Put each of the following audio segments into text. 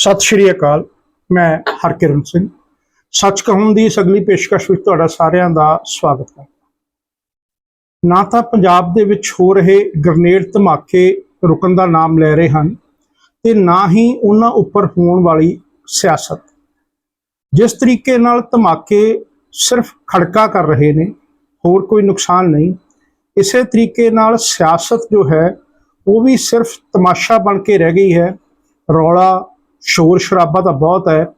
ਸਤਿ ਸ਼੍ਰੀ ਅਕਾਲ, ਮੈਂ ਹਰਕਿਰਨ ਸਿੰਘ। ਸੱਚ ਕਹੂੰ ਦੀ ਇਸ ਅਗਲੀ ਪੇਸ਼ਕਸ਼ ਵਿੱਚ ਤੁਹਾਡਾ ਸਾਰਿਆਂ ਦਾ ਸਵਾਗਤ ਹੈ। ਨਾ ਤਾਂ ਪੰਜਾਬ ਦੇ ਵਿੱਚ ਹੋ ਰਹੇ ਗ੍ਰਨੇਡ ਧਮਾਕੇ ਰੁਕਣ ਦਾ ਨਾਮ ਲੈ ਰਹੇ ਹਨ ਤੇ ਨਾ ਹੀ ਉਹਨਾਂ ਉੱਪਰ ਹੋਣ ਵਾਲੀ ਸਿਆਸਤ। ਜਿਸ ਤਰੀਕੇ ਨਾਲ ਧਮਾਕੇ ਸਿਰਫ ਖੜਕਾ ਕਰ ਰਹੇ ਨੇ, ਹੋਰ ਕੋਈ ਨੁਕਸਾਨ ਨਹੀਂ। ਇਸੇ ਤਰੀਕੇ ਨਾਲ ਸਿਆਸਤ ਜੋ ਹੈ, ਉਹ ਵੀ ਸਿਰਫ ਤਮਾਸ਼ਾ ਬਣ ਕੇ ਰਹਿ ਗਈ ਹੈ, ਰੌਲਾ ਸ਼ੋਰ ਸ਼ਰਾਬਾ ਤਾਂ ਬਹੁਤ ਹੈ,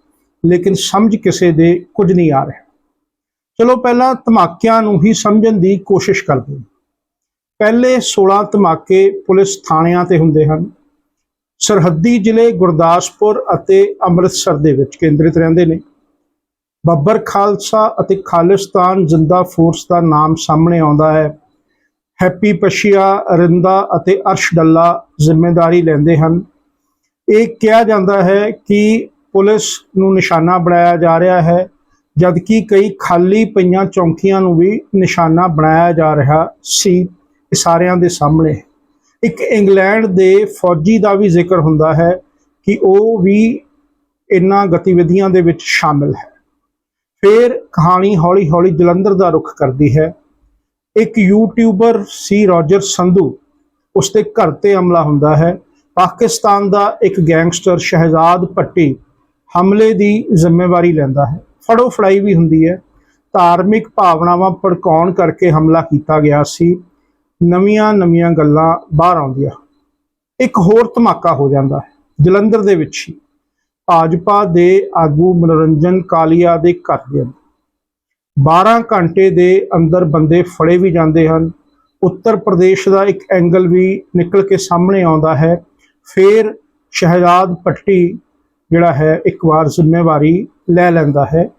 ਲੇਕਿਨ ਸਮਝ ਕਿਸੇ ਦੇ ਕੁਝ ਨਹੀਂ ਆ ਰਿਹਾ। ਚਲੋ ਪਹਿਲਾਂ ਧਮਾਕਿਆਂ ਨੂੰ ਹੀ ਸਮਝਣ ਦੀ ਕੋਸ਼ਿਸ਼ ਕਰਦੇ ਹਾਂ। ਪਹਿਲੇ 16 ਧਮਾਕੇ ਪੁਲਿਸ ਥਾਣਿਆਂ ਤੇ ਹੁੰਦੇ ਹਨ। ਸਰਹੱਦੀ ਜ਼ਿਲ੍ਹੇ ਗੁਰਦਾਸਪੁਰ ਅਤੇ ਅੰਮ੍ਰਿਤਸਰ ਦੇ ਵਿੱਚ ਕੇਂਦਰਿਤ ਰਹਿੰਦੇ ਨੇ। ਬੱਬਰ ਖਾਲਸਾ ਅਤੇ ਖਾਲਿਸਤਾਨ ਜ਼ਿੰਦਾ ਫੋਰਸ ਦਾ ਨਾਮ ਸਾਹਮਣੇ ਆਉਂਦਾ ਹੈ। ਹੈਪੀ ਪਸ਼ੀਆ ਰਿੰਦਾ ਅਤੇ ਅਰਸ਼ ਡੱਲਾ ਜ਼ਿੰਮੇਵਾਰੀ ਲੈਂਦੇ ਹਨ। ਇਹ ਕਿਹਾ ਜਾਂਦਾ ਹੈ ਕਿ ਪੁਲਿਸ ਨੂੰ ਨਿਸ਼ਾਨਾ ਬਣਾਇਆ ਜਾ ਰਿਹਾ ਹੈ, ਜਦਕਿ ਕਈ ਖਾਲੀ ਪਈਆਂ ਚੌਂਕੀਆਂ ਨੂੰ ਵੀ ਨਿਸ਼ਾਨਾ ਬਣਾਇਆ ਜਾ ਰਿਹਾ ਸੀ। ਸਾਰਿਆਂ ਦੇ ਸਾਹਮਣੇ। ਇੱਕ ਇੰਗਲੈਂਡ ਦੇ ਫੌਜੀ ਦਾ ਵੀ ਜ਼ਿਕਰ ਹੁੰਦਾ ਹੈ ਕਿ ਉਹ ਵੀ ਇਨ੍ਹਾਂ ਗਤੀਵਿਧੀਆਂ ਦੇ ਵਿੱਚ ਸ਼ਾਮਿਲ ਹੈ। ਫਿਰ ਕਹਾਣੀ ਹੌਲੀ-ਹੌਲੀ ਜਲੰਧਰ ਦਾ ਰੁਖ ਕਰਦੀ ਹੈ। ਇੱਕ ਯੂਟਿਊਬਰ ਸੀ ਰੋਜਰ ਸੰਧੂ ਉਸ ਦੇ ਘਰ ਤੇ ਹਮਲਾ ਹੁੰਦਾ ਹੈ। ਪਾਕਿਸਤਾਨ ਦਾ ਇੱਕ ਗੈਂਗਸਟਰ ਸ਼ਹਿਜ਼ਾਦ ਪੱਟੀ ਹਮਲੇ ਦੀ ਜ਼ਿੰਮੇਵਾਰੀ ਲੈਂਦਾ ਹੈ। ਫੜੋ ਫੜਾਈ ਵੀ ਹੁੰਦੀ ਹੈ। ਧਾਰਮਿਕ ਭਾਵਨਾਵਾਂ ਭੜਕਾਉਣ ਕਰਕੇ ਹਮਲਾ ਕੀਤਾ ਗਿਆ ਸੀ। ਨਵੀਆਂ ਨਵੀਆਂ ਗੱਲਾਂ ਬਾਹਰ ਆਉਂਦੀਆਂ ਇੱਕ ਹੋਰ ਧਮਾਕਾ ਹੋ ਜਾਂਦਾ ਹੈ। ਜਲੰਧਰ ਦੇ ਵਿੱਚ ਹੀ ਭਾਜਪਾ ਦੇ ਆਗੂ ਮਨੋਰੰਜਨ ਕਾਲੀਆ ਦੇ ਘਰ ਦੇ ਅੰਦਰ। 12 ਘੰਟੇ ਦੇ ਅੰਦਰ ਬੰਦੇ ਫੜੇ ਵੀ ਜਾਂਦੇ ਹਨ। ਉੱਤਰ ਪ੍ਰਦੇਸ਼ ਦਾ ਇੱਕ ਐਂਗਲ ਵੀ ਨਿਕਲ ਕੇ ਸਾਹਮਣੇ ਆਉਂਦਾ ਹੈ। ਫਿਰ ਸ਼ਹਿਜ਼ਾਦ ਪੱਟੀ ਜਿਹੜਾ ਹੈ ਇੱਕ ਵਾਰ ਜ਼ਿੰਮੇਵਾਰੀ ਲੈ ਲੈਂਦਾ ਹੈ।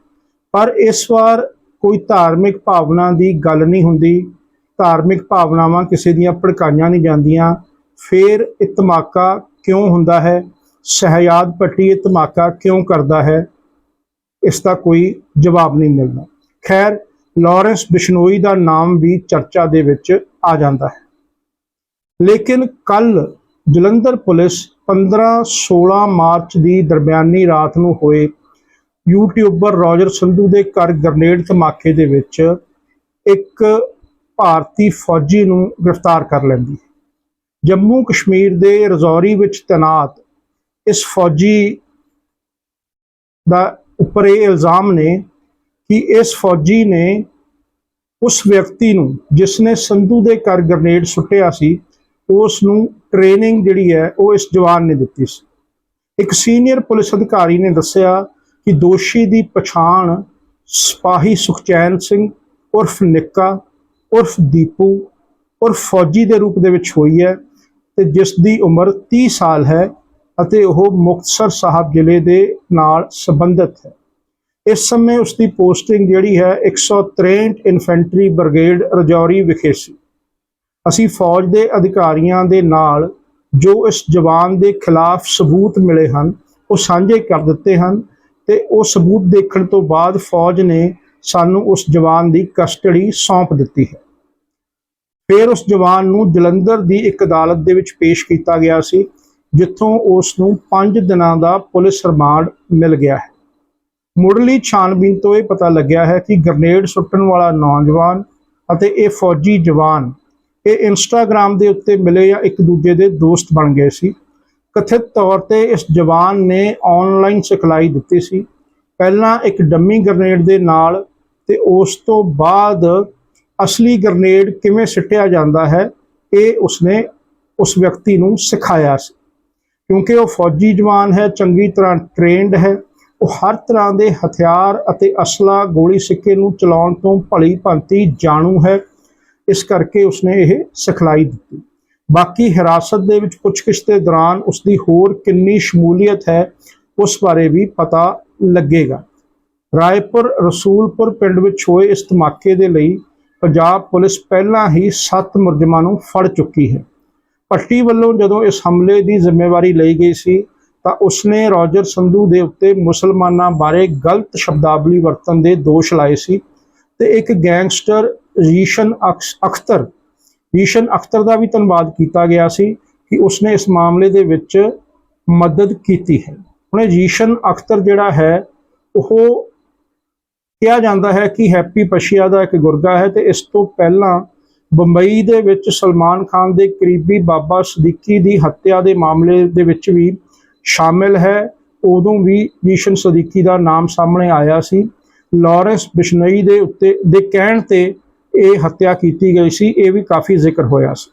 ਪਰ ਇਸ ਵਾਰ ਕੋਈ ਧਾਰਮਿਕ ਭਾਵਨਾ ਦੀ ਗੱਲ ਨਹੀਂ ਹੁੰਦੀ। ਧਾਰਮਿਕ ਭਾਵਨਾਵਾਂ ਕਿਸੇ ਦੀਆਂ ਭੜਕਾਈਆਂ ਨਹੀਂ ਜਾਂਦੀਆਂ। ਫਿਰ ਇਹ ਧਮਾਕਾ ਕਿਉਂ ਹੁੰਦਾ ਹੈ? ਸ਼ਹਿਜ਼ਾਦ ਪੱਟੀ ਇਹ ਧਮਾਕਾ ਕਿਉਂ ਕਰਦਾ ਹੈ? ਇਸ ਦਾ ਕੋਈ ਜਵਾਬ ਨਹੀਂ ਮਿਲਦਾ। ਖੈਰ, ਲਾਰੈਂਸ ਬਿਸ਼ਨੋਈ ਦਾ ਨਾਮ ਵੀ ਚਰਚਾ ਦੇ ਵਿੱਚ ਆ ਜਾਂਦਾ ਹੈ। ਲੇਕਿਨ ਕੱਲ ਜਲੰਧਰ ਪੁਲਿਸ 15-16 ਮਾਰਚ ਦੀ ਦਰਮਿਆਨੀ ਰਾਤ ਨੂੰ ਹੋਏ ਯੂਟਿਊਬਰ ਰੋਜਰ ਸੰਧੂ ਦੇ ਘਰ ਗ੍ਰਨੇਡ ਧਮਾਕੇ ਦੇ ਵਿੱਚ ਇੱਕ ਭਾਰਤੀ ਫੌਜੀ ਨੂੰ ਗ੍ਰਿਫਤਾਰ ਕਰ ਲੈਂਦੀ। ਜੰਮੂ ਕਸ਼ਮੀਰ ਦੇ ਰਜੌਰੀ ਵਿੱਚ ਤੈਨਾਤ ਇਸ ਫੌਜੀ ਦਾ ਉੱਪਰ ਇਹ ਇਲਜ਼ਾਮ ਨੇ ਕਿ ਇਸ ਫੌਜੀ ਨੇ ਉਸ ਵਿਅਕਤੀ ਨੂੰ ਜਿਸ ਨੇ ਸੰਧੂ ਦੇ ਘਰ ਗ੍ਰਨੇਡ ਸੁੱਟਿਆ ਸੀ ਉਸ ਨੂੰ ਟ੍ਰੇਨਿੰਗ ਜਿਹੜੀ ਹੈ, ਉਹ ਇਸ ਜਵਾਨ ਨੇ ਦਿੱਤੀ ਸੀ। ਇੱਕ ਸੀਨੀਅਰ ਪੁਲਿਸ ਅਧਿਕਾਰੀ ਨੇ ਦੱਸਿਆ ਕਿ ਦੋਸ਼ੀ ਦੀ ਪਛਾਣ ਸਿਪਾਹੀ ਸੁਖਚੈਨ ਸਿੰਘ, ਉਰਫ ਨਿੱਕਾ, ਉਰਫ ਦੀਪੂ, ਉਰਫ ਫੌਜੀ ਦੇ ਰੂਪ ਦੇ ਵਿੱਚ ਹੋਈ ਹੈ ਤੇ ਜਿਸ ਦੀ ਉਮਰ 30 ਸਾਲ ਹੈ ਅਤੇ ਉਹ ਮੁਕਤਸਰ ਸਾਹਿਬ ਜ਼ਿਲ੍ਹੇ ਦੇ ਨਾਲ ਸੰਬੰਧਿਤ ਹੈ। ਇਸ ਸਮੇਂ ਉਸ ਦੀ ਪੋਸਟਿੰਗ ਜਿਹੜੀ ਹੈ 163 ਇਨਫੈਂਟਰੀ ਬ੍ਰਿਗੇਡ ਰਜੌਰੀ ਵਿਖੇ ਸੀ। ਅਸੀਂ ਫੌਜ ਦੇ ਅਧਿਕਾਰੀਆਂ ਦੇ ਨਾਲ ਜੋ ਇਸ ਜਵਾਨ ਦੇ ਖਿਲਾਫ ਸਬੂਤ ਮਿਲੇ ਹਨ, ਉਹ ਸਾਂਝੇ ਕਰ ਦਿੱਤੇ ਹਨ ਤੇ ਉਹ ਸਬੂਤ ਦੇਖਣ ਤੋਂ ਬਾਅਦ ਫੌਜ ਨੇ ਸਾਨੂੰ ਉਸ ਜਵਾਨ ਦੀ ਕਸਟਡੀ ਸੌਂਪ ਦਿੱਤੀ ਹੈ। ਫਿਰ ਉਸ ਜਵਾਨ ਨੂੰ ਜਲੰਧਰ ਦੀ ਇੱਕ ਅਦਾਲਤ ਦੇ ਵਿੱਚ ਪੇਸ਼ ਕੀਤਾ ਗਿਆ ਸੀ, ਜਿੱਥੋਂ ਉਸ ਨੂੰ 5 ਦਿਨਾਂ ਦਾ ਪੁਲਿਸ ਰਿਮਾਂਡ ਮਿਲ ਗਿਆ ਹੈ। ਮੁੱਢਲੀ ਛਾਣਬੀਨ ਤੋਂ ਇਹ ਪਤਾ ਲੱਗਿਆ ਹੈ ਕਿ ਗ੍ਰਨੇਡ ਸੁੱਟਣ ਵਾਲਾ ਨੌਜਵਾਨ ਅਤੇ ਇਹ ਫੌਜੀ ਜਵਾਨ ਇਹ ਇੰਸਟਾਗ੍ਰam ਦੇ ਉੱਤੇ ਮਿਲੇ ਜਾਂ ਇੱਕ ਦੂਜੇ ਦੇ ਦੋਸਤ ਬਣ ਗਏ ਸੀ। ਕਥਿਤ ਤੌਰ ਤੇ ਇਸ ਜਵਾਨ ਨੇ ਆਨਲਾਈਨ ਸਿਖਲਾਈ ਦਿੱਤੀ ਸੀ। ਪਹਿਲਾਂ ਇੱਕ ਡੰਮੀ ਗ੍ਰਨੇਡ ਦੇ ਨਾਲ ਤੇ ਉਸ ਤੋਂ ਬਾਅਦ ਅਸਲੀ ਗ੍ਰਨੇਡ ਕਿਵੇਂ ਸਿੱਟਿਆ ਜਾਂਦਾ ਹੈ, ਇਹ ਉਸਨੇ ਉਸ ਵਿਅਕਤੀ ਨੂੰ ਸਿਖਾਇਆ ਸੀ। ਕਿਉਂਕਿ ਉਹ ਫੌਜੀ ਜਵਾਨ ਹੈ, ਚੰਗੀ ਤਰ੍ਹਾਂ ਟ੍ਰੇਨਡ ਹੈ, ਉਹ ਹਰ ਤਰ੍ਹਾਂ ਦੇ ਹਥਿਆਰ ਅਤੇ ਅਸਲਾ ਗੋਲੀ ਸਿੱਕੇ ਨੂੰ ਚਲਾਉਣ ਤੋਂ ਭਲੀ ਭਾਂਤੀ ਜਾਣੂ ਹੈ। ਇਸ ਕਰਕੇ ਉਸਨੇ ਇਹ ਸਿਖਲਾਈ ਦਿੱਤੀ। ਬਾਕੀ ਹਿਰਾਸਤ ਦੇ ਵਿੱਚ ਪੁੱਛਗਿੱਛ ਦੇ ਦੌਰਾਨ ਉਸ ਦੀ ਹੋਰ ਕਿੰਨੀ ਸ਼ਮੂਲੀਅਤ ਹੈ, ਉਸ ਬਾਰੇ ਵੀ ਪਤਾ ਲੱਗੇਗਾ। ਰਾਏਪੁਰ ਰਸੂਲਪੁਰ ਪਿੰਡ ਵਿੱਚ ਹੋਏ ਇਸ ਧਮਾਕੇ ਦੇ ਲਈ ਪੰਜਾਬ ਪੁਲਿਸ ਪਹਿਲਾਂ ਹੀ 7 ਮੁਲਜ਼ਮਾਂ ਨੂੰ ਫੜ ਚੁੱਕੀ ਹੈ। ਪੱਟੀ ਵੱਲੋਂ ਜਦੋਂ ਇਸ ਹਮਲੇ ਦੀ ਜ਼ਿੰਮੇਵਾਰੀ ਲਈ ਗਈ ਸੀ, ਤਾਂ ਉਸਨੇ ਰੋਜਰ ਸੰਧੂ ਦੇ ਉੱਤੇ ਮੁਸਲਮਾਨਾਂ ਬਾਰੇ ਗਲਤ ਸ਼ਬਦਾਵਲੀ ਵਰਤਣ ਦੇ ਦੋਸ਼ ਲਾਏ ਸੀ ਤੇ ਇੱਕ ਗੈਂਗਸਟਰ ਰੀਸ਼ਨ ਅਖਤਰ। ਰੀਸ਼ਨ ਅਖਤਰ ਦਾ ਵੀ ਧੰਨਵਾਦ ਕੀਤਾ ਗਿਆ ਸੀ ਕਿ ਉਸਨੇ ਇਸ ਮਾਮਲੇ ਦੇ ਵਿੱਚ ਮਦਦ ਕੀਤੀ ਹੈ। ਹੁਣ ਜੀਸ਼ਨ ਅਖਤਰ ਜਿਹੜਾ ਹੈ, ਉਹ ਕਿਹਾ ਜਾਂਦਾ ਹੈ ਕਿ ਹੈਪੀ ਪਸ਼ੀਆ ਦਾ ਇੱਕ ਗੁਰਗਾ ਹੈ ਤੇ ਇਸ ਤੋਂ ਪਹਿਲਾਂ ਬੰਬਈ ਦੇ ਵਿੱਚ ਸਲਮਾਨ ਖਾਨ ਦੇ ਕਰੀਬੀ ਬਾਬਾ ਸਦੀਕੀ ਦੀ ਹੱਤਿਆ ਦੇ ਮਾਮਲੇ ਦੇ ਵਿੱਚ ਵੀ ਸ਼ਾਮਿਲ ਹੈ। ਉਦੋਂ ਵੀ ਜੀਸ਼ਨ ਸਦੀਕੀ ਦਾ ਨਾਮ ਸਾਹਮਣੇ ਆਇਆ ਸੀ। ਲਾਰੈਂਸ ਬਿਸ਼ਨੋਈ ਦੇ ਉੱਤੇ, ਦੇ ਕਹਿਣ ਤੇ ਇਹ ਹੱਤਿਆ ਕੀਤੀ ਗਈ ਸੀ, ਇਹ ਵੀ ਕਾਫੀ ਜ਼ਿਕਰ ਹੋਇਆ ਸੀ।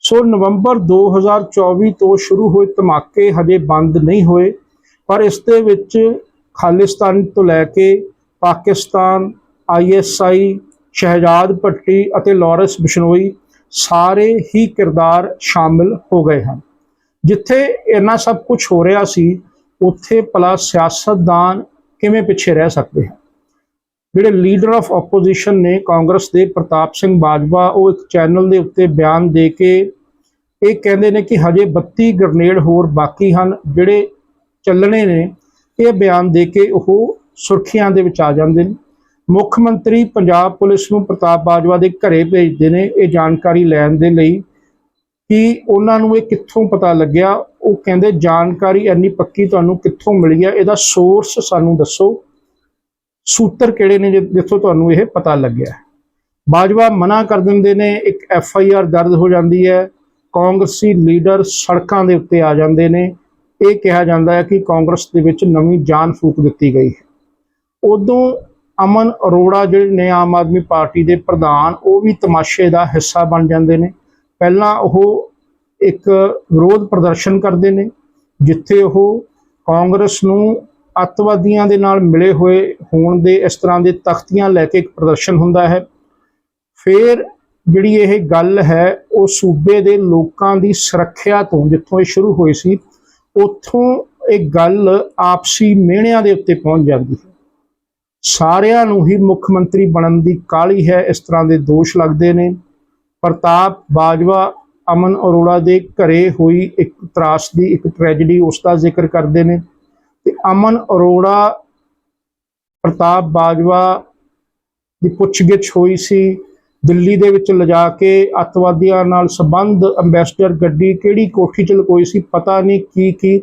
ਸੋ ਨਵੰਬਰ 2024 ਤੋਂ ਸ਼ੁਰੂ ਹੋਏ ਧਮਾਕੇ ਹਜੇ ਬੰਦ ਨਹੀਂ ਹੋਏ, ਪਰ ਇਸ ਦੇ ਵਿੱਚ ਖਾਲਿਸਤਾਨ ਤੋਂ ਲੈ ਕੇ ਪਾਕਿਸਤਾਨ ਆਈਐਸਆਈ ਸ਼ਹਿਜਾਦ ਭੱਟੀ ਅਤੇ ਲਾਰੈਂਸ ਬਿਸ਼ਨੋਈ ਸਾਰੇ ਹੀ ਕਿਰਦਾਰ ਸ਼ਾਮਿਲ ਹੋ ਗਏ ਹਨ। ਜਿੱਥੇ ਇੰਨਾ ਸਭ ਕੁਝ ਹੋ ਰਿਹਾ ਸੀ, ਉੱਥੇ ਭਲਾ ਸਿਆਸਤਦਾਨ ਕਿਵੇਂ ਪਿੱਛੇ ਰਹਿ ਸਕਦੇ ਹਨ? ਜਿਹੜੇ ਲੀਡਰ ਆਫ ਆਪੋਜੀਸ਼ਨ ਨੇ ਕਾਂਗਰਸ ਦੇ ਪ੍ਰਤਾਪ ਸਿੰਘ ਬਾਜਵਾ, ਉਹ ਇੱਕ ਚੈਨਲ ਦੇ ਉੱਤੇ ਬਿਆਨ ਦੇ ਕੇ ਇਹ ਕਹਿੰਦੇ ਨੇ ਕਿ ਹਜੇ 32 ਗ੍ਰਨੇਡ ਹੋਰ ਬਾਕੀ ਹਨ, ਜਿਹੜੇ ਚੱਲਣੇ ਨੇ, ਇਹ ਬਿਆਨ ਦੇ ਕੇ ਉਹ ਸੁਰਖੀਆਂ ਦੇ ਵਿੱਚ ਆ ਜਾਂਦੇ ਨੇ। ਮੁੱਖ ਮੰਤਰੀ ਪੰਜਾਬ ਪੁਲਿਸ ਨੂੰ ਪ੍ਰਤਾਪ ਬਾਜਵਾ ਦੇ ਘਰੇ ਭੇਜਦੇ ਨੇ ਇਹ ਜਾਣਕਾਰੀ ਲੈਣ ਦੇ ਲਈ ਕਿ ਉਹਨਾਂ ਨੂੰ ਇਹ ਕਿੱਥੋਂ ਪਤਾ ਲੱਗਿਆ। ਉਹ ਕਹਿੰਦੇ, ਜਾਣਕਾਰੀ ਇੰਨੀ ਪੱਕੀ ਤੁਹਾਨੂੰ ਕਿੱਥੋਂ ਮਿਲੀ ਹੈ? ਇਹਦਾ ਸੋਰਸ ਸਾਨੂੰ ਦੱਸੋ। ਸੂਤਰ ਕਿਹੜੇ ਨੇ ਜਿੱਥੋਂ ਤੁਹਾਨੂੰ ਇਹ ਪਤਾ ਲੱਗਿਆ ਬਾਜਵਾ ਮਨਾ ਕਰ ਦਿੰਦੇ ਨੇ, ਇੱਕ ਐਫ ਆਈ ਆਰ ਦਰਜ ਹੋ ਜਾਂਦੀ ਹੈ। ਕਾਂਗਰਸੀ ਲੀਡਰ ਸੜਕਾਂ ਦੇ ਉੱਤੇ ਆ ਜਾਂਦੇ ਨੇ। ਇਹ ਕਿਹਾ ਜਾਂਦਾ ਹੈ ਕਿ ਕਾਂਗਰਸ ਦੇ ਵਿੱਚ ਨਵੀਂ ਜਾਨ ਫੂਕ ਦਿੱਤੀ ਗਈ ਹੈ। ਉਦੋਂ ਅਮਨ ਅਰੋੜਾ ਜਿਹੜੇ ਨੇ ਆਮ ਆਦਮੀ ਪਾਰਟੀ ਦੇ ਪ੍ਰਧਾਨ, ਉਹ ਵੀ ਤਮਾਸ਼ੇ ਦਾ ਹਿੱਸਾ ਬਣ ਜਾਂਦੇ ਨੇ। ਪਹਿਲਾਂ ਉਹ ਇੱਕ ਵਿਰੋਧ ਪ੍ਰਦਰਸ਼ਨ ਕਰਦੇ ਨੇ, ਜਿੱਥੇ ਉਹ ਕਾਂਗਰਸ ਨੂੰ ਅੱਤਵਾਦੀਆਂ ਦੇ ਨਾਲ ਮਿਲੇ ਹੋਏ ਹੋਣ ਦੇ ਇਸ ਤਰ੍ਹਾਂ ਦੇ ਤਖਤੀਆਂ ਲੈ ਕੇ ਇੱਕ ਪ੍ਰਦਰਸ਼ਨ ਹੁੰਦਾ ਹੈ। ਫਿਰ ਜਿਹੜੀ ਇਹ ਗੱਲ ਹੈ, ਉਹ ਸੂਬੇ ਦੇ ਲੋਕਾਂ ਦੀ ਸੁਰੱਖਿਆ ਤੋਂ ਜਿੱਥੋਂ ਇਹ ਸ਼ੁਰੂ ਹੋਈ ਸੀ, ਉੱਥੋਂ ਇਹ ਗੱਲ ਆਪਸੀ ਮਿਹਣਿਆਂ ਦੇ ਉੱਤੇ ਪਹੁੰਚ ਜਾਂਦੀ ਹੈ। ਸਾਰਿਆਂ ਨੂੰ ਹੀ ਮੁੱਖ ਮੰਤਰੀ ਬਣਨ ਦੀ ਕਾਲੀ ਹੈ, ਇਸ ਤਰ੍ਹਾਂ ਦੇ ਦੋਸ਼ ਲੱਗਦੇ ਨੇ। ਪ੍ਰਤਾਪ ਬਾਜਵਾ, ਅਮਨ ਅਰੋੜਾ ਦੇ ਘਰੇ ਹੋਈ ਇੱਕ ਤਰਾਸ ਦੀ ਇੱਕ ਟ੍ਰੈਜੇਡੀ ਉਸ ਦਾ ਜ਼ਿਕਰ ਕਰਦੇ ਨੇ। ਤੇ ਅਮਨ ਅਰੋੜਾ, ਪ੍ਰਤਾਪ ਬਾਜਵਾ ਦੀ ਪੁੱਛਗਿੱਛ ਹੋਈ ਸੀ। ਦਿੱਲੀ ਦੇ ਵਿੱਚ ਲਿਜਾ ਕੇ ਅੱਤਵਾਦੀਆਂ ਨਾਲ ਸੰਬੰਧ ਅੰਬੈਸਡਰ ਗੱਡੀ ਕਿਹੜੀ ਕੋਠੀ ਚ ਲਕੋਈ ਸੀ ਪਤਾ ਨਹੀਂ, ਕੀ ਕੀ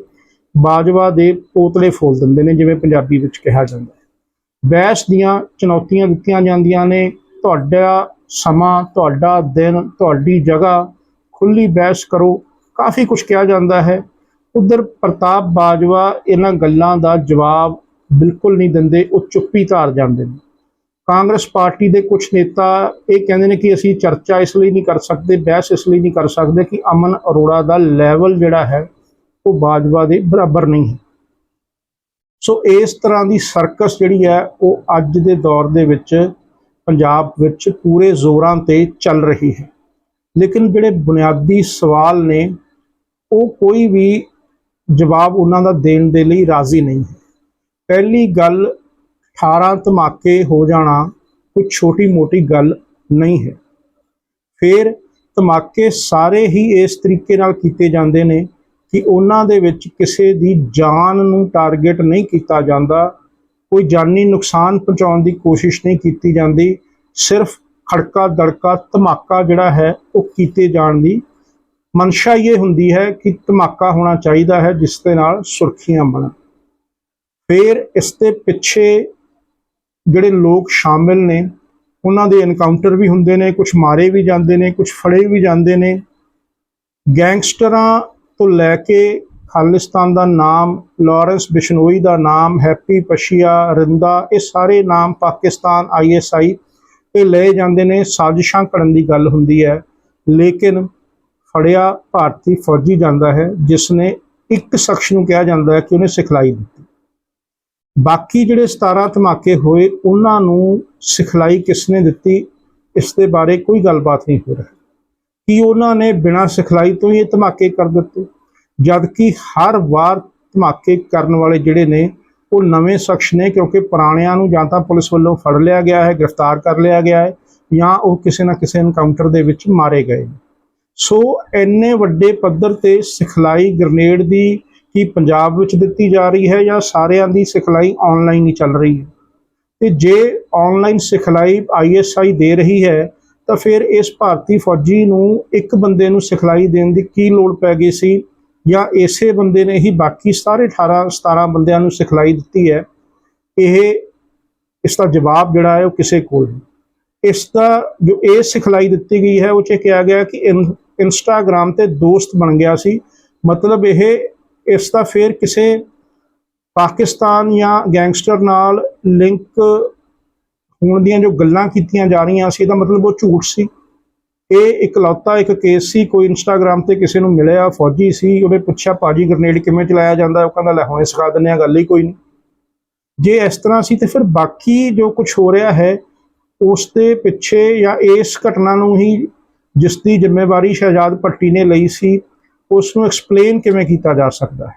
ਬਾਜਵਾ ਦੇ ਪੋਤਲੇ ਫੋਲ ਦਿੰਦੇ ਨੇ, ਜਿਵੇਂ ਪੰਜਾਬੀ ਵਿੱਚ ਕਿਹਾ ਜਾਂਦਾ ਹੈ। ਬਹਿਸ ਦੀਆਂ ਚੁਣੌਤੀਆਂ ਦਿੱਤੀਆਂ ਜਾਂਦੀਆਂ ਨੇ, ਤੁਹਾਡਾ ਸਮਾਂ, ਤੁਹਾਡਾ ਦਿਨ, ਤੁਹਾਡੀ ਜਗ੍ਹਾ ਖੁੱਲੀ ਬਹਿਸ ਕਰੋ, ਕਾਫੀ ਕੁਝ ਕਿਹਾ ਜਾਂਦਾ ਹੈ। ਉਧਰ ਪ੍ਰਤਾਪ ਬਾਜਵਾ ਇਹਨਾਂ ਗੱਲਾਂ ਦਾ ਜਵਾਬ ਬਿਲਕੁਲ ਨਹੀਂ ਦਿੰਦੇ, ਉਹ ਚੁੱਪੀ ਧਾਰ ਜਾਂਦੇ ਨੇ। ਕਾਂਗਰਸ ਪਾਰਟੀ ਦੇ ਕੁਝ ਨੇਤਾ ਇਹ ਕਹਿੰਦੇ ਨੇ ਕਿ ਅਸੀਂ ਚਰਚਾ ਇਸ ਲਈ ਨਹੀਂ ਕਰ ਸਕਦੇ, ਬਹਿਸ ਇਸ ਲਈ ਨਹੀਂ ਕਰ ਸਕਦੇ ਕਿ ਅਮਨ ਅਰੋੜਾ ਦਾ ਲੈਵਲ ਜਿਹੜਾ ਹੈ, ਉਹ ਬਾਜਵਾ ਦੇ ਬਰਾਬਰ ਨਹੀਂ ਹੈ। ਸੋ ਇਸ ਤਰ੍ਹਾਂ ਦੀ ਸਰਕਸ ਜਿਹੜੀ ਹੈ, ਉਹ ਅੱਜ ਦੇ ਦੌਰ ਦੇ ਵਿੱਚ ਪੰਜਾਬ ਵਿੱਚ ਪੂਰੇ ਜ਼ੋਰਾਂ ਤੇ ਚੱਲ ਰਹੀ ਹੈ। ਲੇਕਿਨ ਜਿਹੜੇ ਬੁਨਿਆਦੀ ਸਵਾਲ ਨੇ, ਉਹ ਕੋਈ ਵੀ ਜਵਾਬ ਉਹਨਾਂ ਦਾ ਦੇਣ ਦੇ ਲਈ ਰਾਜ਼ੀ ਨਹੀਂ। ਹੈ ਪਹਿਲੀ ਗੱਲ 18 ਧਮਾਕੇ ਹੋ ਜਾਣਾ ਕੋਈ ਛੋਟੀ ਮੋਟੀ ਗੱਲ ਨਹੀਂ ਹੈ। ਫਿਰ ਧਮਾਕੇ ਸਾਰੇ ਹੀ ਇਸ ਤਰੀਕੇ ਨਾਲ ਕੀਤੇ ਜਾਂਦੇ ਨੇ ਕਿ ਉਹਨਾਂ ਦੇ ਵਿੱਚ ਕਿਸੇ ਦੀ ਜਾਨ ਨੂੰ ਟਾਰਗੇਟ ਨਹੀਂ ਕੀਤਾ ਜਾਂਦਾ, ਕੋਈ ਜਾਨੀ ਨੁਕਸਾਨ ਪਹੁੰਚਾਉਣ ਦੀ ਕੋਸ਼ਿਸ਼ ਨਹੀਂ ਕੀਤੀ ਜਾਂਦੀ, ਸਿਰਫ ਖੜਕਾ ਦੜਕਾ ਧਮਾਕਾ ਜਿਹੜਾ ਹੈ ਉਹ ਕੀਤੇ ਜਾਣ ਦੀ ਮਨਸ਼ਾ ਇਹ ਹੁੰਦੀ ਹੈ ਕਿ ਧਮਾਕਾ ਹੋਣਾ ਚਾਹੀਦਾ ਹੈ, ਜਿਸ ਦੇ ਨਾਲ ਸੁਰਖੀਆਂ ਬਣਨ। ਫਿਰ ਇਸ ਦੇ ਪਿੱਛੇ ਜਿਹੜੇ ਲੋਕ ਸ਼ਾਮਿਲ ਨੇ, ਉਹਨਾਂ ਦੇ ਐਨਕਾਊਂਟਰ ਵੀ ਹੁੰਦੇ ਨੇ ਕੁਝ ਮਾਰੇ ਵੀ ਜਾਂਦੇ ਨੇ ਕੁਝ ਫੜੇ ਵੀ ਜਾਂਦੇ ਨੇ। ਗੈਂਗਸਟਰਾਂ ਤੋਂ ਲੈ ਕੇ ਖਾਲਿਸਤਾਨ ਦਾ ਨਾਮ, ਲਾਰੈਂਸ ਬਿਸ਼ਨੋਈ ਦਾ ਨਾਮ, ਹੈਪੀ ਪਸ਼ੀਆ, ਰਿੰਦਾ, ਇਹ ਸਾਰੇ ਨਾਮ ਪਾਕਿਸਤਾਨ ਆਈਐਸਆਈ ਇਹ ਲਏ ਜਾਂਦੇ ਨੇ। ਸਾਜ਼ਿਸ਼ਾਂ ਕਰਨ ਦੀ ਗੱਲ ਹੁੰਦੀ ਹੈ। ਲੇਕਿਨ ਫੜਿਆ ਭਾਰਤੀ ਫੌਜੀ ਜਾਂਦਾ ਹੈ ਜਿਸ ਨੇ ਇੱਕ ਸ਼ਖਸ ਨੂੰ ਕਿਹਾ ਜਾਂਦਾ ਹੈ ਕਿ ਉਹਨੇ ਸਿਖਲਾਈ ਦਿੱਤੀ। ਬਾਕੀ ਜਿਹੜੇ 17 ਧਮਾਕੇ ਹੋਏ, ਉਹਨਾਂ ਨੂੰ ਸਿਖਲਾਈ ਕਿਸਨੇ ਦਿੱਤੀ? ਇਸ ਦੇ ਬਾਰੇ ਕੋਈ ਗੱਲਬਾਤ ਨਹੀਂ ਹੋ ਰਹੀ। ਕਿ ਉਹਨਾਂ ਨੇ ਬਿਨਾਂ ਸਿਖਲਾਈ ਤੋਂ ਹੀ ਇਹ ਧਮਾਕੇ ਕਰ ਦਿੱਤੇ? ਜਦ ਕਿ ਹਰ ਵਾਰ ਧਮਾਕੇ ਕਰਨ ਵਾਲੇ ਜਿਹੜੇ ਨੇ, ਉਹ ਨਵੇਂ ਸ਼ਖਸ ਨੇ, ਕਿਉਂਕਿ ਪੁਰਾਣਿਆਂ ਨੂੰ ਜਾਂ ਤਾਂ ਪੁਲਿਸ ਵੱਲੋਂ ਫੜ ਲਿਆ ਗਿਆ ਹੈ, ਗ੍ਰਿਫਤਾਰ ਕਰ ਲਿਆ ਗਿਆ ਹੈ, ਜਾਂ ਉਹ ਕਿਸੇ ਨਾ ਕਿਸੇ ਐਨਕਾਊਂਟਰ ਦੇ ਵਿੱਚ ਮਾਰੇ ਗਏ ਨੇ। ਸੋ ਇੰਨੇ ਵੱਡੇ ਪੱਧਰ ਤੇ ਸਿਖਲਾਈ ਗ੍ਰਨੇਡ ਦੀ ਕੀ ਪੰਜਾਬ ਵਿੱਚ ਦਿੱਤੀ ਜਾ ਰਹੀ ਹੈ ਜਾਂ ਸਾਰਿਆਂ ਦੀ ਸਿਖਲਾਈ ਆਨਲਾਈਨ ਹੀ ਚੱਲ ਰਹੀ ਹੈ? ਤੇ ਜੇ ਆਨਲਾਈਨ ਸਿਖਲਾਈ ਆਈਐਸਆਈ ਦੇ ਰਹੀ ਹੈ, ਤਾਂ ਫਿਰ ਇਸ ਭਾਰਤੀ ਫੌਜੀ ਨੂੰ ਇੱਕ ਬੰਦੇ ਨੂੰ ਸਿਖਲਾਈ ਦੇਣ ਦੀ ਕੀ ਲੋੜ ਪੈ ਗਈ ਸੀ? ਜਾਂ ਇਸੇ ਬੰਦੇ ਨੇ ਹੀ ਬਾਕੀ ਸਾਰੇ 18 17 ਬੰਦਿਆਂ ਨੂੰ ਸਿਖਲਾਈ ਦਿੱਤੀ ਹੈ? ਇਹ, ਇਸ ਦਾ ਜਵਾਬ ਜਿਹੜਾ ਹੈ ਉਹ ਕਿਸੇ ਕੋਲ ਨਹੀਂ ਇਸ ਦਾ ਜੋ ਇਹ ਸਿਖਲਾਈ ਦਿੱਤੀ ਗਈ ਹੈ, ਉਹ ਚ ਕਿਹਾ ਗਿਆ ਕਿ ਇਨ- ਇੰਸਟਾਗ੍ਰਾਮ ਤੇ ਦੋਸਤ ਬਣ ਗਿਆ ਸੀ। ਮਤਲਬ ਇਹ, ਇਸ ਦਾ ਫਿਰ ਕਿਸੇ ਪਾਕਿਸਤਾਨ ਜਾਂ ਗੈਂਗਸਟਰ ਨਾਲ ਲਿੰਕ ਹੋਣ ਦੀਆਂ ਜੋ ਗੱਲਾਂ ਕੀਤੀਆਂ ਜਾ ਰਹੀਆਂ ਸੀ, ਇਹਦਾ ਮਤਲਬ ਉਹ ਝੂਠ ਸੀ। ਇਹ ਇਕਲੌਤਾ ਇੱਕ ਕੇਸ ਸੀ, ਕੋਈ ਇੰਸਟਾਗ੍ਰam ਤੇ ਕਿਸੇ ਨੂੰ ਮਿਲਿਆ, ਫੌਜੀ ਸੀ ਉਹਨੇ ਪੁੱਛਿਆ, ਭਾਜੀ ਗ੍ਰਨੇਡ ਕਿਵੇਂ ਚਲਾਇਆ ਜਾਂਦਾ? ਉਹ ਕਹਿੰਦਾ, ਲੈ, ਹੁਣੇ ਸਿਖਾ ਦਿੰਦੇ ਆ ਗੱਲ ਹੀ ਕੋਈ ਨਹੀਂ। ਜੇ ਇਸ ਤਰ੍ਹਾਂ ਸੀ, ਤੇ ਫਿਰ ਬਾਕੀ ਜੋ ਕੁਝ ਹੋ ਰਿਹਾ ਹੈ, ਉਸ ਦੇ ਪਿੱਛੇ ਜਾਂ ਇਸ ਘਟਨਾ ਨੂੰ ਹੀ ਜਿਸ ਦੀ ਜ਼ਿੰਮੇਵਾਰੀ ਸ਼ਹਿਜਾਦ ਪੱਟੀ ਨੇ ਲਈ ਸੀ, ਉਸ ਨੂੰ ਐਕਸਪਲੇਨ ਕਿਵੇਂ ਕੀਤਾ ਜਾ ਸਕਦਾ ਹੈ?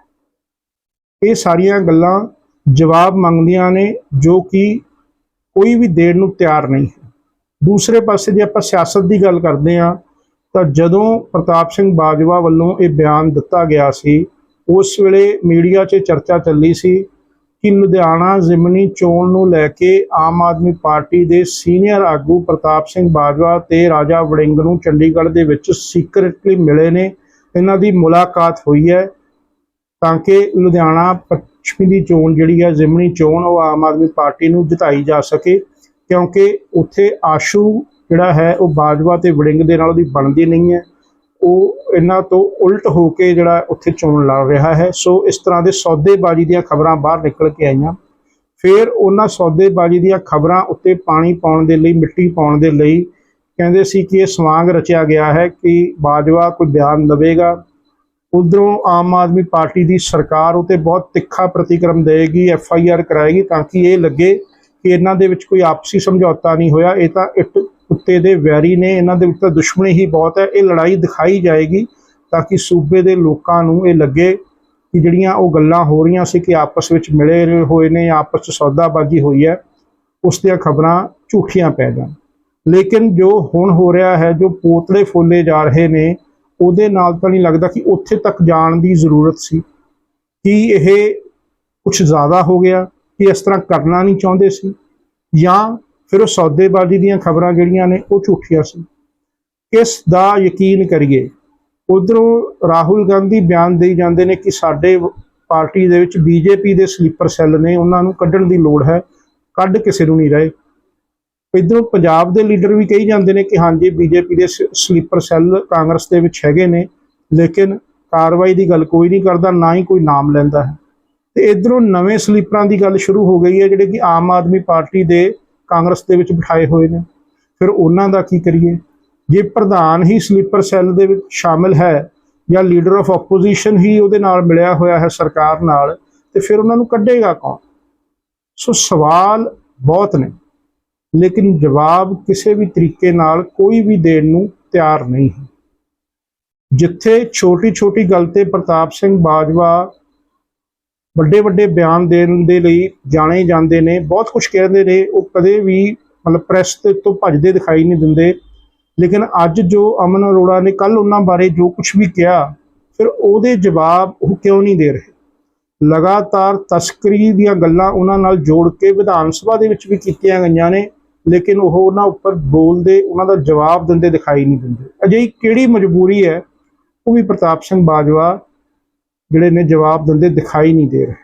ਇਹ ਸਾਰੀਆਂ ਗੱਲਾਂ ਜਵਾਬ ਮੰਗਦੀਆਂ ਨੇ ਜੋ ਕਿ ਕੋਈ ਵੀ ਦੇਣ ਨੂੰ ਤਿਆਰ ਨਹੀਂ ਹੈ। ਦੂਸਰੇ ਪਾਸੇ ਜੇ ਆਪਾਂ ਸਿਆਸਤ ਦੀ ਗੱਲ ਕਰਦੇ ਹਾਂ, ਤਾਂ ਜਦੋਂ ਪ੍ਰਤਾਪ ਸਿੰਘ ਬਾਜਵਾ ਵੱਲੋਂ ਇਹ ਬਿਆਨ ਦਿੱਤਾ ਗਿਆ ਸੀ, ਉਸ ਵੇਲੇ ਮੀਡੀਆ 'ਚ ਚਰਚਾ ਚੱਲੀ ਸੀ ਕਿ ਲੁਧਿਆਣਾ ਜ਼ਿਮਨੀ ਚੋਣ ਨੂੰ ਲੈ ਕੇ ਆਮ ਆਦਮੀ ਪਾਰਟੀ ਦੇ ਸੀਨੀਅਰ ਆਗੂ ਪ੍ਰਤਾਪ ਸਿੰਘ ਬਾਜਵਾ ਤੇ ਰਾਜਾ ਵੜਿੰਗ ਨੂੰ ਚੰਡੀਗੜ੍ਹ ਦੇ ਵਿੱਚ ਸੀਕ੍ਰੀਟਲੀ ਮਿਲੇ ਨੇ। ਇਹਨਾਂ ਦੀ ਮੁਲਾਕਾਤ ਹੋਈ ਹੈ ਤਾਂ ਕਿ ਲੁਧਿਆਣਾ ਪੱਛਮੀ ਦੀ ਚੋਣ ਜਿਹੜੀ ਹੈ, ਜ਼ਿਮਨੀ ਚੋਣ, ਉਹ ਆਮ ਆਦਮੀ ਪਾਰਟੀ ਨੂੰ ਜਿਤਾਈ ਜਾ ਸਕੇ। ਕਿਉਂਕਿ ਉੱਥੇ ਆਸ਼ੂ ਜਿਹੜਾ ਹੈ, ਉਹ ਬਾਜਵਾ ਤੇ ਵੜਿੰਗ ਦੇ ਨਾਲ ਉਹਦੀ ਬਣਦੀ ਨਹੀਂ ਹੈ। ਉਹ ਇਹਨਾਂ ਤੋਂ ਉਲਟ ਹੋ ਕੇ ਜਿਹੜਾ ਉੱਥੇ ਚੋਣ ਲੜ ਰਿਹਾ ਹੈ। ਸੋ ਇਸ ਤਰ੍ਹਾਂ ਦੇ ਸੌਦੇਬਾਜ਼ੀ ਦੀਆਂ ਖਬਰਾਂ ਬਾਹਰ ਨਿਕਲ ਕੇ ਆਈਆਂ। ਫਿਰ ਉਹਨਾਂ ਸੌਦੇਬਾਜ਼ੀ ਦੀਆਂ ਖਬਰਾਂ ਉੱਤੇ ਪਾਣੀ ਪਾਉਣ ਦੇ ਲਈ, ਮਿੱਟੀ ਪਾਉਣ ਦੇ ਲਈ ਕਹਿੰਦੇ ਸੀ ਕਿ ਇਹ ਸਵਾਂਗ ਰਚਿਆ ਗਿਆ ਹੈ ਕਿ ਬਾਜਵਾ ਕੋਈ ਬਿਆਨ ਦੇਵੇਗਾ ਉਧਰੋਂ ਆਮ ਆਦਮੀ ਪਾਰਟੀ ਦੀ ਸਰਕਾਰ ਉਤੇ ਬਹੁਤ ਤਿੱਖਾ ਪ੍ਰਤੀਕਰਮ ਦੇਗੀ ਐਫ ਆਈ ਆਰ ਕਰਾਏਗੀ ਤਾਂ ਕਿ ਇਹ ਲੱਗੇ ਕਿ ਇਹਨਾਂ ਦੇ ਵਿੱਚ ਕੋਈ ਆਪਸੀ ਸਮਝੌਤਾ ਨਹੀਂ ਹੋਇਆ। ਇਹ ਤਾਂ ਇੱਟ ਕੁੱਤੇ ਦੇ ਵੈਰੀ ਨੇ, ਇਹਨਾਂ ਦੇ ਵਿੱਚ ਤਾਂ ਦੁਸ਼ਮਣੀ ਹੀ ਬਹੁਤ ਹੈ। ਇਹ ਲੜਾਈ ਦਿਖਾਈ ਜਾਏਗੀ ਤਾਂ ਕਿ ਸੂਬੇ ਦੇ ਲੋਕਾਂ ਨੂੰ ਇਹ ਲੱਗੇ ਕਿ ਜਿਹੜੀਆਂ ਉਹ ਗੱਲਾਂ ਹੋ ਰਹੀਆਂ ਸੀ ਕਿ ਆਪਸ ਵਿੱਚ ਮਿਲੇ ਹੋਏ ਨੇ ਆਪਸ ਵਿੱਚ ਸੌਦਾਬਾਜ਼ੀ ਹੋਈ ਹੈ, ਉਸ ਦੀਆਂ ਖਬਰਾਂ ਝੂਠੀਆਂ ਪੈ ਜਾਣ। ਲੇਕਿਨ ਜੋ ਹੁਣ ਹੋ ਰਿਹਾ ਹੈ, ਜੋ ਪੋਤਲੇ ਫੋਲੇ ਜਾ ਰਹੇ ਨੇ, ਉਹਦੇ ਨਾਲ ਤਾਂ ਨਹੀਂ ਲੱਗਦਾ ਕਿ ਉੱਥੇ ਤੱਕ ਜਾਣ ਦੀ ਜ਼ਰੂਰਤ ਸੀ। ਕਿ ਇਹ ਕੁਝ ਜ਼ਿਆਦਾ ਹੋ ਗਿਆ? ਕਿ ਇਸ ਤਰ੍ਹਾਂ ਕਰਨਾ ਨਹੀਂ ਚਾਹੁੰਦੇ ਸੀ? ਜਾਂ ਫਿਰ ਉਹ ਸੌਦੇਬਾਜ਼ੀ ਦੀਆਂ ਖਬਰਾਂ ਜਿਹੜੀਆਂ ਨੇ ਉਹ ਝੂਠੀਆਂ ਸੀ। ਕਿਸ ਦਾ ਯਕੀਨ ਕਰੀਏ, ਉਧਰੋਂ ਰਾਹੁਲ ਗਾਂਧੀ ਬਿਆਨ ਦੇਈ ਜਾਂਦੇ ਨੇ ਕਿ ਸਾਡੇ ਪਾਰਟੀ ਦੇ ਵਿੱਚ ਬੀਜੇਪੀ ਦੇ ਸਲੀਪਰ ਸੈੱਲ ਨੇ ਉਹਨਾਂ ਨੂੰ ਕੱਢਣ ਦੀ ਲੋੜ ਹੈ, ਕੱਢ ਕਿਸੇ ਨੂੰ ਨਹੀਂ ਰਹੇ। ਇਧਰੋਂ ਪੰਜਾਬ ਦੇ ਲੀਡਰ ਵੀ ਕਹੀ ਜਾਂਦੇ ਨੇ ਕਿ ਹਾਂਜੀ, ਬੀਜੇਪੀ ਦੇ ਸਲੀਪਰ ਸੈੱਲ ਕਾਂਗਰਸ ਦੇ ਵਿੱਚ ਹੈਗੇ ਨੇ, ਲੇਕਿਨ ਕਾਰਵਾਈ ਦੀ ਗੱਲ ਕੋਈ ਨਹੀਂ ਕਰਦਾ, ਨਾ ਹੀ ਕੋਈ ਨਾਮ ਲੈਂਦਾ ਹੈ। ਤੇ ਇਧਰੋਂ ਨਵੇਂ ਸਲੀਪਰਾਂ ਦੀ ਗੱਲ ਸ਼ੁਰੂ ਹੋ ਗਈ ਹੈ, ਜਿਹੜੇ ਕਿ ਆਮ ਆਦਮੀ ਪਾਰਟੀ ਦੇ ਕਾਂਗਰਸ ਦੇ ਵਿੱਚ ਬਿਠਾਏ ਹੋਏ ਨੇ। ਫਿਰ ਉਹਨਾਂ ਦਾ ਕੀ ਕਰੀਏ? ਜੇ ਪ੍ਰਧਾਨ ਹੀ ਸਲੀਪਰ ਸੈੱਲ ਦੇ ਵਿੱਚ ਸ਼ਾਮਿਲ ਹੈ ਜਾਂ ਲੀਡਰ ਆਫ ਆਪੋਜੀਸ਼ਨ ਹੀ ਉਹਦੇ ਨਾਲ ਮਿਲਿਆ ਹੋਇਆ ਹੈ ਸਰਕਾਰ ਨਾਲ, ਤੇ ਫਿਰ ਉਹਨਾਂ ਨੂੰ ਕੱਢੇਗਾ ਕੌਣ? ਸੋ ਸਵਾਲ ਬਹੁਤ ਨੇ, ਲੇਕਿਨ ਜਵਾਬ ਕਿਸੇ ਵੀ ਤਰੀਕੇ ਨਾਲ ਕੋਈ ਵੀ ਦੇਣ ਨੂੰ ਤਿਆਰ ਨਹੀਂ ਹੈ। ਜਿੱਥੇ ਛੋਟੀ ਛੋਟੀ ਗੱਲ ਤੇ ਪ੍ਰਤਾਪ ਸਿੰਘ ਬਾਜਵਾ ਵੱਡੇ ਵੱਡੇ ਬਿਆਨ ਦੇਣ ਦੇ ਲਈ ਜਾਣੇ ਜਾਂਦੇ ਨੇ, ਬਹੁਤ ਕੁਝ ਕਹਿੰਦੇ ਨੇ, ਉਹ ਕਦੇ ਵੀ ਮਤਲਬ ਪ੍ਰੈਸ ਤੇ ਤੋਂ ਭੱਜਦੇ ਦਿਖਾਈ ਨਹੀਂ ਦਿੰਦੇ। ਲੇਕਿਨ ਅੱਜ ਜੋ ਅਮਨ ਅਰੋੜਾ ਨੇ ਕੱਲ ਉਹਨਾਂ ਬਾਰੇ ਜੋ ਕੁਝ ਵੀ ਕਿਹਾ, ਫਿਰ ਉਹਦੇ ਜਵਾਬ ਉਹ ਕਿਉਂ ਨਹੀਂ ਦੇ ਰਹੇ? ਲਗਾਤਾਰ ਤਸਕਰੀ ਦੀਆਂ ਗੱਲਾਂ ਉਹਨਾਂ ਨਾਲ ਜੋੜ ਕੇ ਵਿਧਾਨ ਸਭਾ ਦੇ ਵਿੱਚ ਵੀ ਕੀਤੀਆਂ ਗਈਆਂ ਨੇ, ਲੇਕਿਨ ਉਹ ਉਹਨਾਂ ਉੱਪਰ ਬੋਲਦੇ, ਉਹਨਾਂ ਦਾ ਜਵਾਬ ਦਿੰਦੇ ਦਿਖਾਈ ਨਹੀਂ ਦਿੰਦੇ। ਅਜਿਹੀ ਕਿਹੜੀ ਮਜਬੂਰੀ ਹੈ? ਉਹ ਵੀ ਪ੍ਰਤਾਪ ਸਿੰਘ ਬਾਜਵਾ ਜਿਹੜੇ ਨੇ ਜਵਾਬ ਦਿੰਦੇ ਦਿਖਾਈ ਨਹੀਂ ਦੇ ਰਹੇ।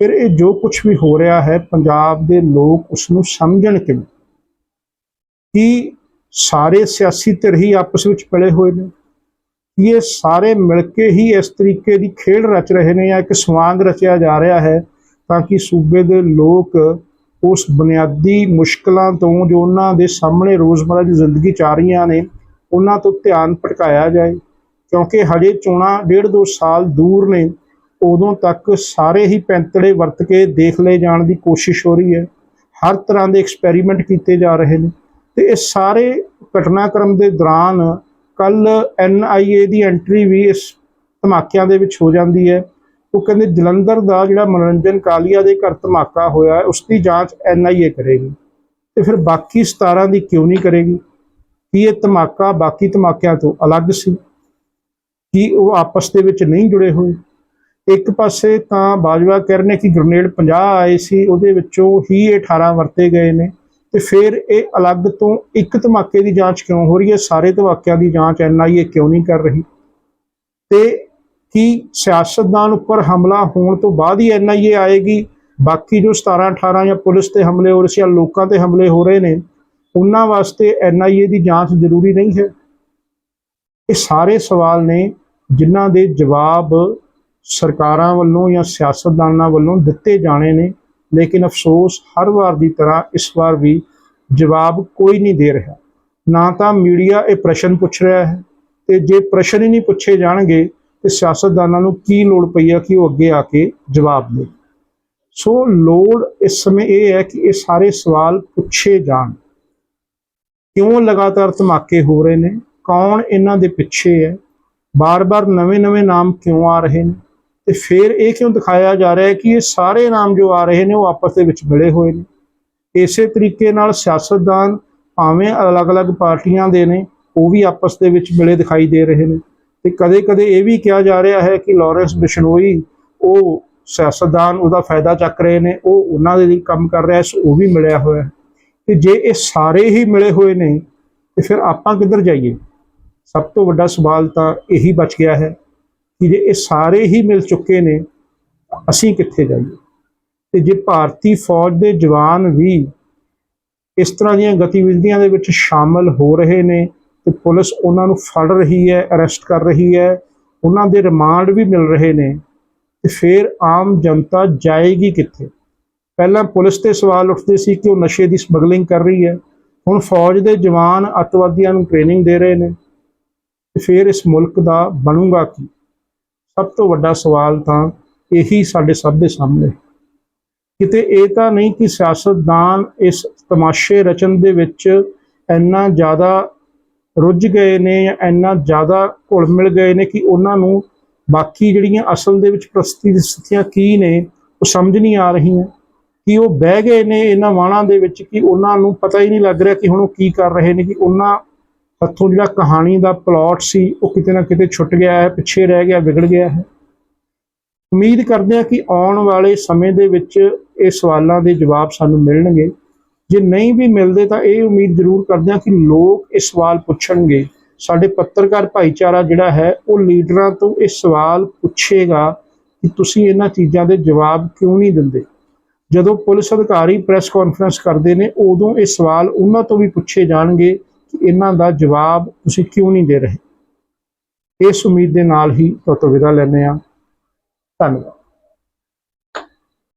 ਫਿਰ ਇਹ ਜੋ ਕੁਝ ਵੀ ਹੋ ਰਿਹਾ ਹੈ, ਪੰਜਾਬ ਦੇ ਲੋਕ ਉਸ ਨੂੰ ਸਮਝਣ ਕਿਵੇਂ ਕਿ ਸਾਰੇ ਸਿਆਸੀ ਧਿਰ ਹੀ ਆਪਸ ਵਿੱਚ ਪਲੇ ਹੋਏ ਨੇ? ਕਿ ਇਹ ਸਾਰੇ ਮਿਲ ਕੇ ਹੀ ਇਸ ਤਰੀਕੇ ਦੀ ਖੇਡ ਰਚ ਰਹੇ ਨੇ ਜਾਂ ਇੱਕ ਸਵਾਂਗ ਰਚਿਆ ਜਾ ਰਿਹਾ ਹੈ ਤਾਂ ਕਿ ਸੂਬੇ ਦੇ ਲੋਕ ਉਸ ਬੁਨਿਆਦੀ ਮੁਸ਼ਕਲਾਂ ਤੋਂ ਜੋ ਉਹਨਾਂ ਦੇ ਸਾਹਮਣੇ ਰੋਜ਼ਮਰਰਾ ਦੀ ਜ਼ਿੰਦਗੀ ਚ ਆ ਰਹੀਆਂ ਨੇ, ਉਹਨਾਂ ਤੋਂ ਧਿਆਨ ਭਟਕਾਇਆ ਜਾਏ? ਕਿਉਂਕਿ ਹਜੇ ਚੋਣਾਂ ਡੇਢ ਦੋ ਸਾਲ ਦੂਰ ਨੇ, ਉਦੋਂ ਤੱਕ ਸਾਰੇ ਹੀ ਪੈਂਤੜੇ ਵਰਤ ਕੇ ਦੇਖ ਲਏ ਜਾਣ ਦੀ ਕੋਸ਼ਿਸ਼ ਹੋ ਰਹੀ ਹੈ। ਹਰ ਤਰ੍ਹਾਂ ਦੇ ਐਕਸਪੈਰੀਮੈਂਟ ਕੀਤੇ ਜਾ ਰਹੇ ਨੇ। ਤੇ ਇਹ ਸਾਰੇ ਘਟਨਾਕ੍ਰਮ ਦੇ ਦੌਰਾਨ ਕੱਲ ਐਨਆਈਏ ਦੀ ਐਂਟਰੀ ਵੀ ਇਸ ਧਮਾਕਿਆਂ ਦੇ ਵਿੱਚ ਹੋ ਜਾਂਦੀ ਹੈ। ਉਹ ਕਹਿੰਦੇ ਜਲੰਧਰ ਦਾ ਜਿਹੜਾ ਮਨੋਰੰਜਨ ਕਾਲੀਆ ਦੇ ਘਰ ਧਮਾਕਾ ਹੋਇਆ ਉਸ ਦੀ ਜਾਂਚ ਐਨਆਈਏ ਕਰੇਗੀ। ਤੇ ਫਿਰ ਬਾਕੀ 17 ਦੀ ਕਿਉਂ ਨਹੀਂ ਕਰੇਗੀ? ਕੀ ਇਹ ਧਮਾਕਾ ਬਾਕੀ ਧਮਾਕਿਆਂ ਤੋਂ ਅਲੱਗ ਸੀ? ਕਿ ਉਹ ਆਪਸ ਦੇ ਵਿੱਚ ਨਹੀਂ ਜੁੜੇ ਹੋਏ। ਇੱਕ ਪਾਸੇ ਤਾਂ ਬਾਜਵਾ ਕਹਿ ਰਹੇ ਨੇ ਕਿ ਗ੍ਰਨੇਡ 50 ਆਏ ਸੀ, ਉਹਦੇ ਵਿੱਚੋਂ ਹੀ ਇਹ 18 ਵਰਤੇ ਗਏ ਨੇ। ਤੇ ਫਿਰ ਇਹ ਅਲੱਗ ਤੋਂ ਇੱਕ ਧਮਾਕੇ ਦੀ ਜਾਂਚ ਕਿਉਂ ਹੋ ਰਹੀ ਹੈ? ਸਾਰੇ ਧਮਾਕਿਆਂ ਦੀ ਜਾਂਚ ਐਨਆਈਏ ਕਿਉਂ ਨਹੀਂ ਕਰ ਰਹੀ? ਤੇ ਕੀ ਸਿਆਸਤਦਾਨ ਉੱਪਰ ਹਮਲਾ ਹੋਣ ਤੋਂ ਬਾਅਦ ਹੀ ਐਨਆਈਏ ਆਏਗੀ? ਬਾਕੀ ਜੋ 17 18 ਜਾਂ ਪੁਲਿਸ ਤੇ ਹਮਲੇ ਹੋ ਰਹੇ ਸੀ ਜਾਂ ਲੋਕਾਂ ਤੇ ਹਮਲੇ ਹੋ ਰਹੇ ਨੇ, ਉਹਨਾਂ ਵਾਸਤੇ ਐਨਆਈਏ ਦੀ ਜਾਂਚ ਜ਼ਰੂਰੀ ਨਹੀਂ ਹੈ। ਇਹ ਸਾਰੇ ਸਵਾਲ ਨੇ ਜਿਨ੍ਹਾਂ ਦੇ ਜਵਾਬ ਸਰਕਾਰਾਂ ਵੱਲੋਂ ਜਾਂ ਸਿਆਸਤਦਾਨਾਂ ਵੱਲੋਂ ਦਿੱਤੇ ਜਾਣੇ ਨੇ, ਲੇਕਿਨ ਅਫਸੋਸ ਹਰ ਵਾਰ ਦੀ ਤਰ੍ਹਾਂ ਇਸ ਵਾਰ ਵੀ ਜਵਾਬ ਕੋਈ ਨਹੀਂ ਦੇ ਰਿਹਾ। ਨਾ ਤਾਂ ਮੀਡੀਆ ਇਹ ਪ੍ਰਸ਼ਨ ਪੁੱਛ ਰਿਹਾ ਹੈ ਤੇ ਜੇ ਪ੍ਰਸ਼ਨ ਹੀ ਨਹੀਂ ਪੁੱਛੇ ਜਾਣਗੇ ਤੇ ਸਿਆਸਤਦਾਨਾਂ ਨੂੰ ਕੀ ਲੋੜ ਪਈ ਹੈ ਕਿ ਉਹ ਅੱਗੇ ਆ ਕੇ ਜਵਾਬ ਦੇ ਸੋ ਲੋੜ ਇਸ ਸਮੇਂ ਇਹ ਹੈ ਕਿ ਇਹ ਸਾਰੇ ਸਵਾਲ ਪੁੱਛੇ ਜਾਣ। ਕਿਉਂ ਲਗਾਤਾਰ ਧਮਾਕੇ ਹੋ ਰਹੇ ਨੇ? ਕੌਣ ਇਹਨਾਂ ਦੇ ਪਿੱਛੇ ਹੈ? ਬਾਰ-ਬਾਰ ਨਵੇਂ-ਨਵੇਂ ਨਾਮ ਕਿਉਂ ਆ ਰਹੇ ਨੇ? ਤੇ ਫਿਰ ਇਹ ਕਿਉਂ ਦਿਖਾਇਆ ਜਾ ਰਿਹਾ ਹੈ ਕਿ ਇਹ ਸਾਰੇ ਨਾਮ ਜੋ ਆ ਰਹੇ ਨੇ, ਉਹ ਆਪਸ ਦੇ ਵਿੱਚ ਮਿਲੇ ਹੋਏ ਨੇ? ਇਸੇ ਤਰੀਕੇ ਨਾਲ ਸਿਆਸਤਦਾਨ ਭਾਵੇਂ ਅਲੱਗ-ਅਲੱਗ ਪਾਰਟੀਆਂ ਦੇ ਨੇ, ਉਹ ਵੀ ਆਪਸ ਦੇ ਵਿੱਚ ਮਿਲੇ ਦਿਖਾਈ ਦੇ ਰਹੇ ਨੇ। ਤੇ ਕਦੇ-ਕਦੇ ਇਹ ਵੀ ਕਿਹਾ ਜਾ ਰਿਹਾ ਹੈ ਕਿ ਲਾਰੈਂਸ ਬਿਸ਼ਨੋਈ, ਉਹ ਸਿਆਸਤਦਾਨ, ਉਹਦਾ ਫਾਇਦਾ ਚੱਕ ਰਹੇ ਨੇ, ਉਹ ਉਹਨਾਂ ਦੇ ਲਈ ਕੰਮ ਕਰ ਰਿਹਾ ਸੋ ਉਹ ਵੀ ਮਿਲਿਆ ਹੋਇਆ ਹੈ। ਤੇ ਜੇ ਇਹ ਸਾਰੇ ਹੀ ਮਿਲੇ ਹੋਏ ਨੇ, ਤੇ ਫਿਰ ਆਪਾਂ ਕਿੱਧਰ ਜਾਈਏ? ਸਭ ਤੋਂ ਵੱਡਾ ਸਵਾਲ ਤਾਂ ਇਹੀ ਬਚ ਗਿਆ ਹੈ ਕਿ ਜੇ ਇਹ ਸਾਰੇ ਹੀ ਮਿਲ ਚੁੱਕੇ ਨੇ, ਅਸੀਂ ਕਿੱਥੇ ਜਾਈਏ? ਤੇ ਜੇ ਭਾਰਤੀ ਫੌਜ ਦੇ ਜਵਾਨ ਵੀ ਇਸ ਤਰ੍ਹਾਂ ਦੀਆਂ ਗਤੀਵਿਧੀਆਂ ਦੇ ਵਿੱਚ ਸ਼ਾਮਲ ਹੋ ਰਹੇ ਨੇ ਤੇ ਪੁਲਿਸ ਉਹਨਾਂ ਨੂੰ ਫੜ ਰਹੀ ਹੈ, ਅਰੈਸਟ ਕਰ ਰਹੀ ਹੈ, ਉਹਨਾਂ ਦੇ ਰਿਮਾਂਡ ਵੀ ਮਿਲ ਰਹੇ ਨੇ, ਤੇ ਫਿਰ ਆਮ ਜਨਤਾ ਜਾਏਗੀ ਕਿੱਥੇ? ਪਹਿਲਾਂ ਪੁਲਿਸ ਤੇ ਸਵਾਲ ਉੱਠਦੇ ਸੀ ਕਿ ਉਹ ਨਸ਼ੇ ਦੀ ਸਮਗਲਿੰਗ ਕਰ ਰਹੀ ਹੈ, ਹੁਣ ਫੌਜ ਦੇ ਜਵਾਨ ਅੱਤਵਾਦੀਆਂ ਨੂੰ ਟ੍ਰੇਨਿੰਗ ਦੇ ਰਹੇ ਨੇ ਫਿਰ ਇਸ ਮੁਲਕ ਦਾ ਬਣੂਗਾ ਕੀ? ਸਭ ਤੋਂ ਵੱਡਾ ਸਵਾਲ ਤਾਂ ਇਹੀ ਸਾਡੇ ਸਭ ਦੇ ਸਾਹਮਣੇ। ਕਿਤੇ ਇਹ ਤਾਂ ਨਹੀਂ ਕਿ ਸਿਆਸਤਦਾਨ ਇਸ ਤਮਾਸ਼ੇ ਰਚਨ ਦੇ ਵਿੱਚ ਇੰਨਾ ਜ਼ਿਆਦਾ ਰੁੱਝ ਗਏ ਨੇ ਜਾਂ ਇੰਨਾ ਜ਼ਿਆਦਾ ਘੁਲ ਮਿਲ ਗਏ ਨੇ ਕਿ ਉਹਨਾਂ ਨੂੰ ਬਾਕੀ ਜਿਹੜੀਆਂ ਅਸਲ ਦੇ ਵਿੱਚ ਪ੍ਰਸਤੀ ਦੀ ਸਥਿਤੀਆਂ ਕੀ ਨੇ, ਉਹ ਸਮਝ ਨਹੀਂ ਆ ਰਹੀਆਂ। ਕਿ ਉਹ ਬਹਿ ਗਏ ਨੇ ਇਹਨਾਂ ਵਾਣਾਂ ਦੇ ਵਿੱਚ ਕਿ ਉਹਨਾਂ ਨੂੰ ਪਤਾ ਹੀ ਨਹੀਂ ਲੱਗ ਰਿਹਾ ਕਿ ਹੁਣ ਉਹ ਕੀ ਕਰ ਰਹੇ ਨੇ, ਕਿ ਉਹਨਾਂ ਹੱਥੋਂ ਜਿਹੜਾ ਕਹਾਣੀ ਦਾ ਪਲਾਟ ਸੀ, ਉਹ ਕਿਤੇ ਨਾ ਕਿਤੇ ਛੁੱਟ ਗਿਆ ਹੈ, ਪਿੱਛੇ ਰਹਿ ਗਿਆ, ਵਿਗੜ ਗਿਆ ਹੈ। ਉਮੀਦ ਕਰਦੇ ਹਾਂ ਕਿ ਆਉਣ ਵਾਲੇ ਸਮੇਂ ਦੇ ਵਿੱਚ ਇਹ ਸਵਾਲਾਂ ਦੇ ਜਵਾਬ ਸਾਨੂੰ ਮਿਲਣਗੇ। ਜੇ ਨਹੀਂ ਵੀ ਮਿਲਦੇ ਤਾਂ ਇਹ ਉਮੀਦ ਜ਼ਰੂਰ ਕਰਦੇ ਹਾਂ ਕਿ ਲੋਕ ਇਹ ਸਵਾਲ ਪੁੱਛਣਗੇ। ਸਾਡੇ ਪੱਤਰਕਾਰ ਭਾਈਚਾਰਾ ਜਿਹੜਾ ਹੈ, ਉਹ ਲੀਡਰਾਂ ਤੋਂ ਇਹ ਸਵਾਲ ਪੁੱਛੇਗਾ ਕਿ ਤੁਸੀਂ ਇਹਨਾਂ ਚੀਜ਼ਾਂ ਦੇ ਜਵਾਬ ਕਿਉਂ ਨਹੀਂ ਦਿੰਦੇ? ਜਦੋਂ ਪੁਲਿਸ ਅਧਿਕਾਰੀ ਪ੍ਰੈਸ ਕਾਨਫਰੰਸ ਕਰਦੇ ਨੇ, ਉਦੋਂ ਇਹ ਸਵਾਲ ਉਹਨਾਂ ਤੋਂ ਵੀ ਪੁੱਛੇ ਜਾਣਗੇ ਇਹਨਾਂ ਦਾ ਜਵਾਬ ਤੁਸੀਂ ਕਿਉਂ ਨਹੀਂ ਦੇ ਰਹੇ? ਇਸ ਉਮੀਦ ਦੇ ਨਾਲ ਹੀ ਤੁਹਾਤੋਂ ਵਿਦਾ ਲੈਂਦੇ ਹਾਂ। ਧੰਨਵਾਦ।